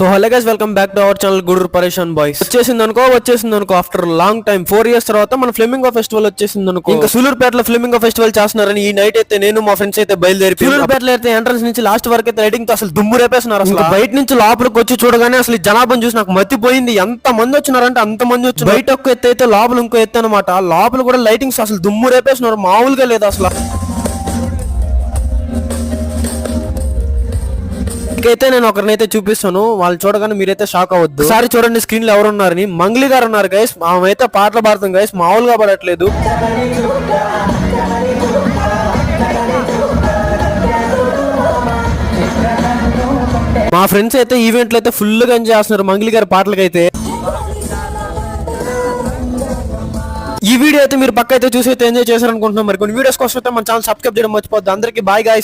So hello guys welcome back to our channel Gudur Pareshan boys వచ్చేసింది అనుకో వచ్చేసింది అనుకో after long time four years తర్వాత మన ఫ్లెమింగో ఫెస్టివల్ వచ్చేసింది అనుకో. ఇంకా సూలూరుపేటలో ఫ్లెమింగో ఫెస్టివల్ చేస్తున్నారని ఈ నైట్ అయితే నేను మా ఫ్రెండ్స్ అయితే బయలుదేరి సూలూరుపేటలో అయితే ఎంట్రన్స్ నుంచి లాస్ట్ వరకు అయితే రైడింగ్తో అసలు దుమ్ము రేపేస్తున్నారు అసలు. బయట నుంచి లోపలికి వచ్చి చూడగానే అసలు ఈ జనాభాను చూసి నాకు మతిపోయింది. ఎంత మంది వచ్చినారంటే అంత మంది వచ్చి బయట ఒక్క ఎత్తు అయితే లోపల ఇంకో ఎత్తు అనమాట లోపల కూడా లైటింగ్స్ అసలు దుమ్ము రేపేస్తున్నారు. మామూలుగా లేదు అసలు. అయితే నేను ఒకరినైతే చూపిస్తాను. వాళ్ళు చూడగానే మీరైతే షాక్ అవ్వద్దు. సారి చూడండి స్క్రీన్లో ఎవరు ఉన్నారని మంగ్లీ గారు ఉన్నారు గైస్ ఆమె అయితే పాటలు పాడుతుంది గైస్ మామూలుగా పడట్లేదు. మా ఫ్రెండ్స్ అయితే ఈవెంట్లు అయితే ఫుల్గా ఎంజాయ్ చేస్తున్నారు మంగ్లీ గారి పాటలకైతే. ఈ వీడియో అయితే మీరు పక్క అయితే చూసి అయితే ఎంజాయ్ చేశారనుకుంటున్నాం. మరి కొన్ని వీడియోస్ కోసం అయితే మన ఛానల్ సబ్స్క్రైబ్ చేయడం మర్చిపోద్దు అందరికీ బాయ్ గాయస్